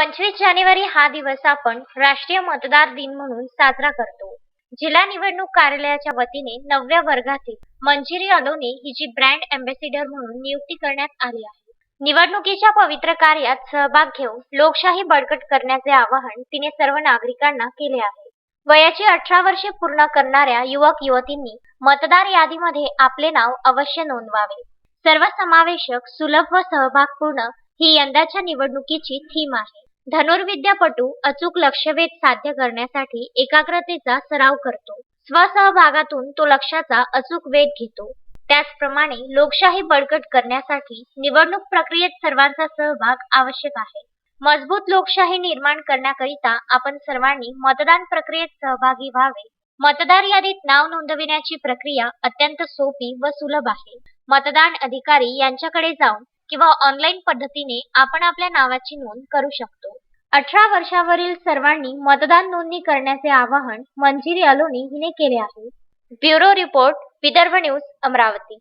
पंचवीस जानेवारी हा दिवस आपण राष्ट्रीय मतदार दिन म्हणून साजरा करतो. जिल्हा निवडणूक कार्यालयाच्या वतीने नवव्या वर्गातील मंजिरी अलोने हिची ब्रँड अँबॅसिडर म्हणून नियुक्ती करण्यात आली आहे. निवडणुकीच्या पवित्र कार्यात सहभाग घेऊन लोकशाही बळकट करण्याचे आवाहन तिने सर्व नागरिकांना केले आहे. वयाची अठरा वर्षे पूर्ण करणाऱ्या युवक युवतींनी मतदार यादीमध्ये आपले नाव अवश्य नोंदवावे. सर्वसमावेशक सुलभ व सहभागपूर्ण ही यंदाच्या निवडणुकीची थीम आहे. धनुर्विद्यापटू अचूक लक्षवेध साध्य करण्यासाठी एकाग्रतेचा सराव करतो. स्वसहभागातून तो लक्षाचा अचूक वेध घेतो. त्याचप्रमाणे लोकशाही बळकट करण्यासाठी निवडणूक प्रक्रियेत सर्वांचा सहभाग आवश्यक आहे. मजबूत लोकशाही निर्माण करण्याकरिता आपण सर्वांनी मतदान प्रक्रियेत सहभागी व्हावे. मतदार यादीत नाव नोंदविण्याची प्रक्रिया अत्यंत सोपी व सुलभ आहे. मतदान अधिकारी यांच्याकडे जाऊन किंवा ऑनलाईन पद्धतीने आपण आपल्या नावाची नोंद करू शकतो. अठरा वर्षावरील सर्वांनी मतदान नोंदणी करण्याचे आवाहन मंजिरी अलोनी हिने केले आहे. Bureau report Vidarbha news Amravati.